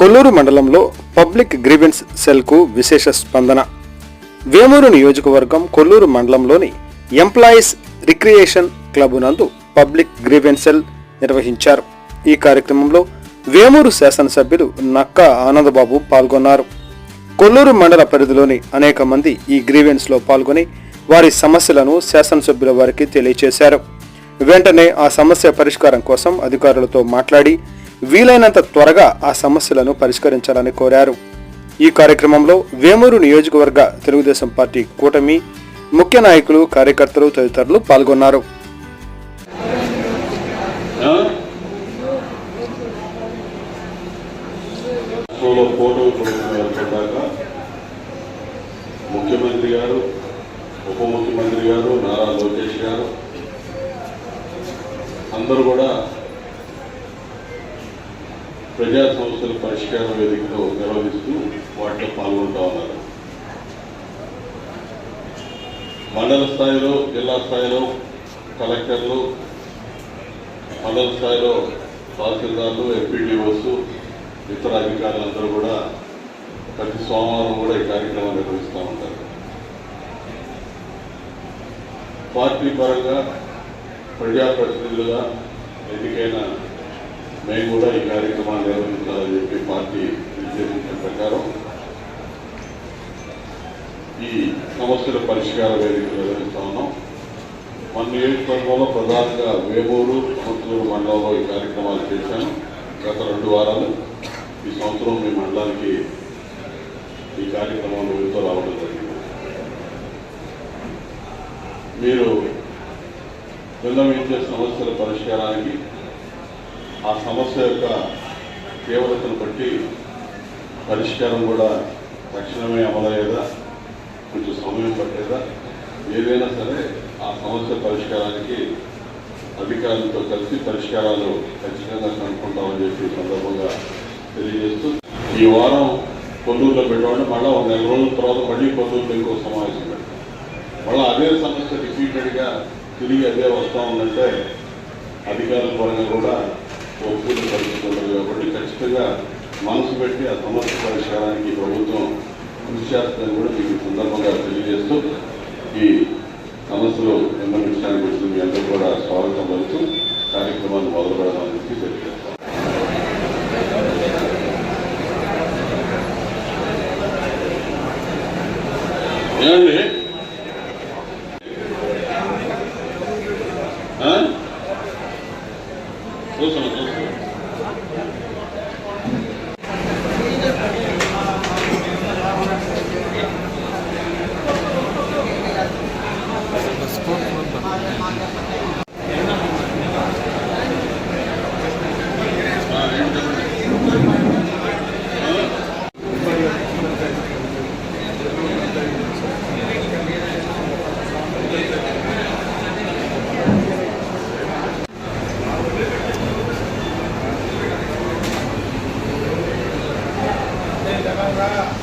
కొల్లూరు మండలంలో public grievance సెల్కు విశేష స్పందన. వేమూరు నియోజకవర్గం కొల్లూరు మండలంలోని ఎంప్లాయీస్ రిక్రియేషన్ క్లబ్ నందు పబ్లిక్ గ్రీవెన్స్ సెల్ నిర్వహించారు. ఈ కార్యక్రమంలో వేమూరు శాసనసభ్యులు నక్కా ఆనందబాబు పాల్గొన్నారు. కొల్లూరు మండల పరిధిలోని అనేక మంది ఈ గ్రీవెన్స్లో పాల్గొని వారి సమస్యలను శాసనసభ్యుల వారికి తెలియజేశారు వెంటనే ఆ సమస్య పరిష్కారం కోసం అధికారులతో మాట్లాడి వీలైనంత త్వరగా ఆ సమస్యలను పరిష్కరించాలని కోరారు. ఈ కార్యక్రమంలో వేమూరు నియోజకవర్గ తెలుగుదేశం పార్టీ కూటమి ముఖ్య నాయకులు కార్యకర్తలు తదితరులు పాల్గొన్నారు. ముఖ్యమంత్రి గారు ఉప ముఖ్యమంత్రి గారు నారా లోకేష్ గారు అందరూ కూడా ప్రజా సమస్యల పరిష్కార వేదికలో నిర్వహిస్తూ వాటిలో పాల్గొంటా ఉన్నారు. మండల స్థాయిలో జిల్లా స్థాయిలో కలెక్టర్లు మండల స్థాయిలో తహసీల్దార్లు ఎంపీడీఓస్ ఇతర అధికారులందరూ కూడా ప్రతి సోమవారం కూడా ఈ కార్యక్రమం నిర్వహిస్తూ ఉంటారు. పార్టీ పరంగా ప్రజాప్రతినిధులుగా ఎన్నికైన మేము కూడా ఈ కార్యక్రమాన్ని నిర్వహించాలని చెప్పి పార్టీ నిర్దేశించిన ప్రకారం ఈ సమస్యల పరిష్కార వేదిక నిర్వహిస్తా ఉన్నాం. మన నియోజకవర్గంలో ప్రధానంగా వేమూరు సంవత్సరం మండలంలో ఈ కార్యక్రమాలు చేశాను గత రెండు వారాలు. ఈ సంవత్సరం మీ మండలానికి ఈ కార్యక్రమంలో వెళ్తూ రావడం జరిగింది. మీరు విన్నవించే సమస్యల పరిష్కారానికి ఆ సమస్య యొక్క తీవ్రతను బట్టి పరిష్కారం కూడా తక్షణమే అమలయ్యేదా? కొంచెం సమయం పట్టేదా? ఏదైనా సరే ఆ సమస్య పరిష్కారానికి అధికారులతో కలిసి పరిష్కారాలు ఖచ్చితంగా కనుక్కుంటామని చెప్పి సందర్భంగా తెలియజేస్తూ ఈ వారం కొల్లూరులో పెట్టామంటే మళ్ళీ ఒక నెల రోజుల తర్వాత మళ్ళీ కొల్లూరులో ఇంకో సమావేశం పెడతాం. మళ్ళీ అదే సమస్య రిపీటెడ్గా తిరిగి అదే వస్తూ ఉందంటే అధికారుల పరంగా కూడా ఒప్పుకునే పరిస్థితి కాబట్టి ఖచ్చితంగా మనసు పెట్టి ఆ సమస్య పరిష్కారానికి ప్రభుత్వం కృషి చేస్తుందని కూడా మీకు సందర్భంగా తెలియజేస్తూ ఈ సమస్యలు నిర్ణయించడానికి వచ్చిన మీ అందరూ కూడా స్వాగతం పలుతూ కార్యక్రమాన్ని మొదలు పెడదామని చెప్పి తెలియజేస్తాం. ఏమండి? スポーツマンだ。来了。